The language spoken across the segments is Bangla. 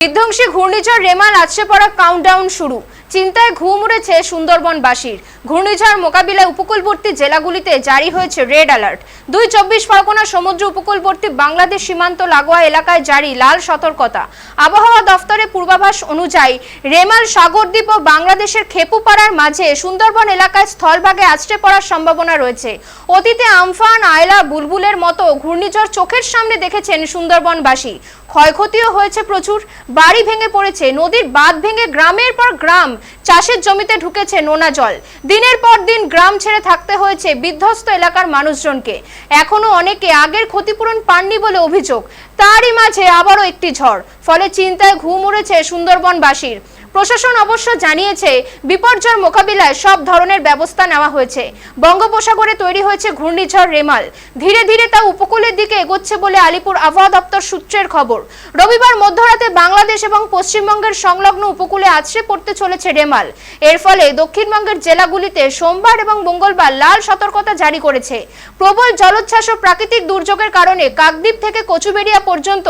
বিধ্বংসী ঘূর্ণিঝড় রেমাল আছড়ে পড়া কাউন্টডাউন শুরু। চিন্তায় ঘুম উড়েছে সুন্দরবনবাসীর। ঘূর্ণিঝড় মোকাবিলায় উপকূলবর্তী জেলাগুলিতে জারি হয়েছে রেড অ্যালার্ট। দুই চব্বিশ পরগনা সমুদ্র উপকূলবর্তী বাংলাদেশ সীমান্ত লাগোয়া এলাকায় জারি লাল সতর্কতা। আবহাওয়া দফতরের পূর্বাভাস অনুযায়ী রেমাল সাগরদ্বীপ ও বাংলাদেশের খেপুপাড়ার মাঝে সুন্দরবন এলাকায় স্থলভাগে আছড়ে পড়ার সম্ভাবনা রয়েছে। অতীতে আমফান, আয়লা, বুলবুলের মতো ঘূর্ণিঝড় চোখের সামনে দেখেছেন সুন্দরবনবাসী। ক্ষয়ক্ষতিও হয়েছে প্রচুর। বাড়ি ভেঙে পড়েছে, নদীর বাঁধ ভেঙে গ্রামের পর গ্রাম। চাষের জমিতে ঢুকেছে নোনা জল। দিনের পর দিন গ্রাম ছেড়ে থাকতে হয়েছে বিধ্বস্ত এলাকার মানুষজনকে। এখনও অনেকে আগের ক্ষতিপূরণ পাননি বলে অভিযোগ। তারই মাঝে আবারও একটি ঝড়, ফলে চিন্তায় ঘুম উড়েছে সুন্দরবনবাসীর। প্রশাসন অবশ্য জানিয়েছে, বিপর্যয় মোকাবিলায় সব ধরনের ব্যবস্থা নেওয়া হয়েছে। বঙ্গোপসাগরে তৈরি হয়েছে ঘূর্ণিঝড় রেমাল। ধীরে ধীরে তা উপকূলের দিকে এগোচ্ছে বলে আলিপুর আবহাওয়া দপ্তর সূত্রের খবর। রবিবার মধ্যরাতে বাংলাদেশ এবং পশ্চিমবঙ্গের সংলগ্ন উপকূলে আছড়ে পড়তে চলেছে রেমাল। এর ফলে দক্ষিণবঙ্গের জেলাগুলিতে সোমবার এবং মঙ্গলবার লাল সতর্কতা জারি করেছে। প্রবল জলোচ্ছ্বাস ও প্রাকৃতিক দুর্যোগের কারণে কাকদ্বীপ থেকে কচুবেড়িয়া পর্যন্ত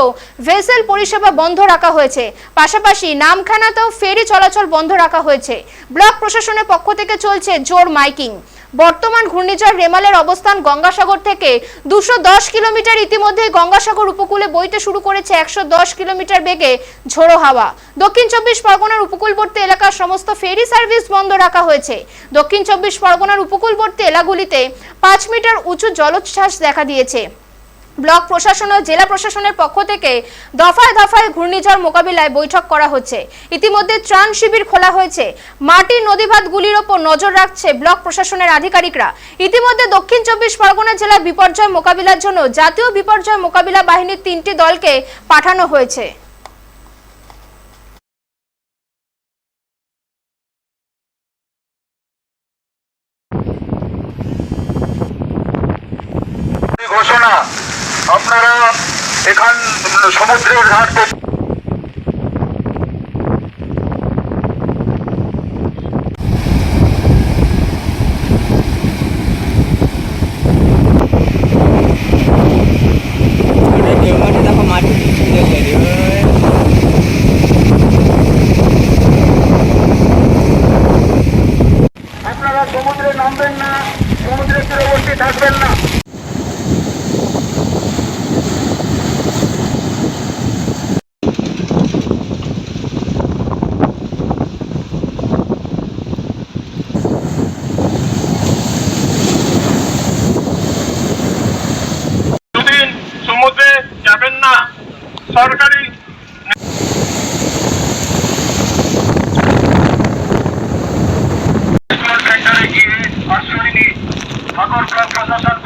ভেসেল পরিষেবা বন্ধ রাখা হয়েছে। পাশাপাশি নামখানাতেও ফেরি চলাচল বন্ধ রাখা হয়েছে। ব্লক প্রশাসনের পক্ষ থেকে চলছে জোর মাইকিং। বর্তমান ঘূর্ণিঝড় রেমালের অবস্থান গঙ্গাসাগর থেকে দুশো কিলোমিটার ইতিমধ্যে গঙ্গাসাগর উপকূলে বইতে শুরু করেছে একশো দশ কিলোমিটার বেগে ঝোড়ো হাওয়া। দক্ষিণ চব্বিশ পরগনার উপকূলবর্তী এলাকার সমস্ত ফেরি সার্ভিস বন্ধ রাখা হয়েছে। দক্ষিণ চব্বিশ পরগনার উপকূলবর্তী এলাকাগুলিতে পাঁচ মিটার উঁচু জলোচ্ছ্বাস দেখা দিয়েছে। ব্লক প্রশাসন ও জেলা প্রশাসনের পক্ষ থেকে দফায় দফায় ঘূর্ণিঝড় মোকাবিলায় বৈঠক করা হচ্ছে। ইতিমধ্যে ত্রাণ শিবির খোলা হয়েছে। মাটির নদীভাতগুলির ওপর নজর রাখছে ব্লক প্রশাসনের আধিকারিকরা। ইতিমধ্যে দক্ষিণ চব্বিশ পরগনা জেলা বিপর্যয় মোকাবিলার জন্য জাতীয় বিপর্যয় মোকাবিলা বাহিনীর তিনটি দলকে পাঠানো হয়েছে। ঘোষণা। আপনারা এখান সমুদ্রের ঘাট। আপনারা সমুদ্রে নামবেন না সমুদ্রের তীরবর্তী থাকবেন না দুদিন সমুদ্রে যাবেন না সরকারি সেন্টারে গিয়ে করতে সাগর প্রশাসন